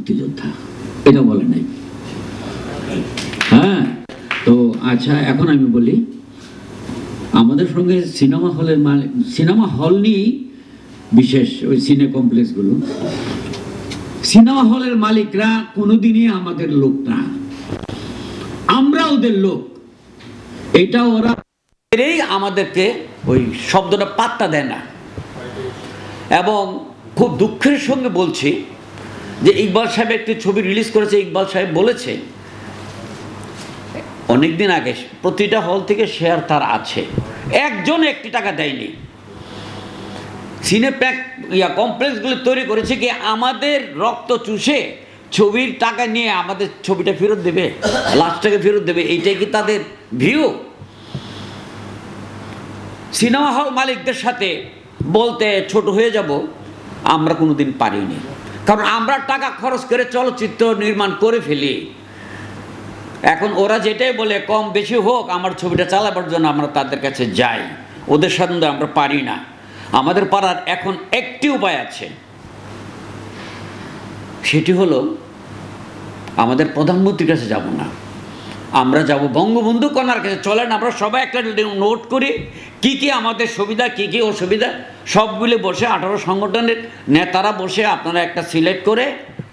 মুক্তিযোদ্ধা। এটা বলে নাই। হ্যাঁ তো আচ্ছা এখন আমি বলি, আমাদের সঙ্গে সিনেমা হলের সিনেমা হল নিয়েই বিশেষ ওই সিনে কমপ্লেক্সগুলো। সিনেমা হলের মালিকরা কোনোদিনই আমাদের লোক না। আমরা ওদের লোক। এটা ওরা আমাদেরকে ওই শব্দটা পাত্তা দেয় না। এবং খুব দুঃখের সঙ্গে বলছি যে ইকবাল সাহেব একটি ছবি রিলিজ করেছে, ইকবাল সাহেব বলেছে অনেক দিন আগে প্রতিটা হল থেকে শেয়ার তার আছে। একজন একটি টাকা দেয়নি। সিনেপ্যাক ইয়া কমপ্লেক্সগুলো তৈরি করেছে কি আমাদের রক্ত চুষে ছবির টাকা নিয়ে আমাদের ছবিটা ফেরত দেবে লাস্টটাকে ফেরত দেবে, এইটাই কি তাদের ভিউ সিনেমা হল মালিকদের সাথে বলতে ছোট হয়ে যাব, আমরা কোনোদিন পারিনি। কারণ আমরা টাকা খরচ করে চলচ্চিত্র নির্মাণ করে ফেলি। এখন ওরা যেটাই বলে, কম বেশি হোক, আমার ছবিটা চালাবার জন্য আমরা তাদের কাছে যাই। ওদের সাথে আমরা পারি না। আমাদের পাড়ার এখন একটি উপায় আছে। সেটি হলো, আমাদের প্রধানমন্ত্রীর কাছে যাব না। আমরা যাব বঙ্গবন্ধু কন্যার কাছে। চলেন, আমরা সবাই একটা নোট করি, কি কি আমাদের সুবিধা, কি কি অসুবিধা। সবগুলি বসে আঠারো সংগঠনের নেতারা বসে আপনারা একটা সিলেক্ট করে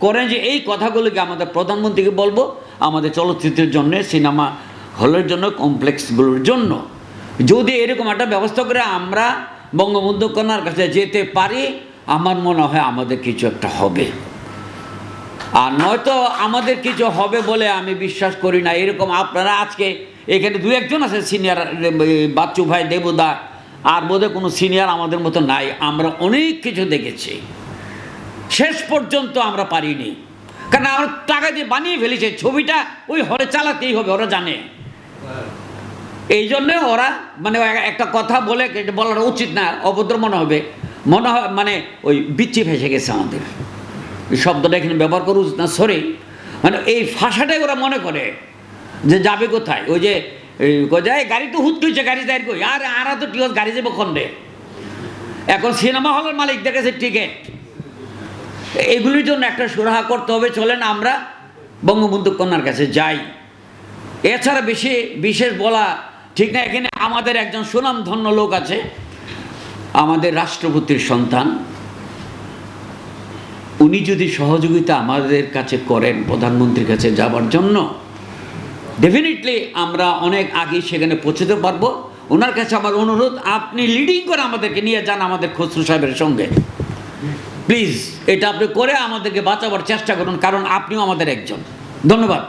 করেন যে এই কথাগুলোকে আমাদের প্রধানমন্ত্রীকে বলব, আমাদের চলচ্চিত্রের জন্য, সিনেমা হলের জন্য, কমপ্লেক্সগুলোর জন্য। যদি এরকম একটা ব্যবস্থা করে আমরা বঙ্গবন্ধু কন্যার কাছে যেতে পারি, আমার মনে হয় আমাদের কিছু একটা হবে। আর নয়তো আমাদের কিছু হবে বলে আমি বিশ্বাস করি না। এরকম আপনারা আজকে এখানে দু একজন আছে সিনিয়র বাচ্চু ভাই দেবদা, আর বোধহয় কোনো সিনিয়র আমাদের মতো নাই। আমরা অনেক কিছু দেখেছি। শেষ পর্যন্ত আমরা পারিনি। কারণ আমরা টাকা দিয়ে বানিয়ে ফেলেছে, ছবিটা ওই হলে চালাতেই হবে, ওরা জানে। এই জন্যে ওরা মানে একটা কথা বলে বলাটা উচিত না, অভদ্র মনে হবে। মনে হয় মানে ওই বিচ্ছি ফেসে গেছে আমাদের। শব্দটা এখানে ব্যবহার করা উচিত না সরি মানে এই ভাষাটাই ওরা মনে করে যে যাবে কোথায়? ওই যে যায়? গাড়ি তো হুট হয়েছে গাড়ি যাই কই? আর, আরা তো টিকট গাড়ি যাব খন্ডে। এখন সিনেমা হলের মালিক দেখেছে টিকিট। এগুলির জন্য একটা সুরাহা করতে হবে, চলেন আমরা বঙ্গবন্ধু কন্যার কাছে যাই। এছাড়া বেশি, বিশেষ বলা ঠিক না, এখানে আমাদের একজন সুনামধন্য লোক আছে, আমাদের রাষ্ট্রপতির সন্তান। উনি যদি সহযোগিতা আমাদের কাছে করেন প্রধানমন্ত্রীর কাছে যাবার জন্য ডেফিনেটলি আমরা অনেক আগে সেখানে পৌঁছতে পারব। ওনার কাছে আমার অনুরোধ, আপনি লিডিং করে আমাদেরকে নিয়ে যান আমাদের খসরু সাহেবের সঙ্গে। প্লিজ এটা আপনি করে আমাদেরকে বাঁচাবার চেষ্টা করুন, কারণ আপনিও আমাদের একজন। ধন্যবাদ।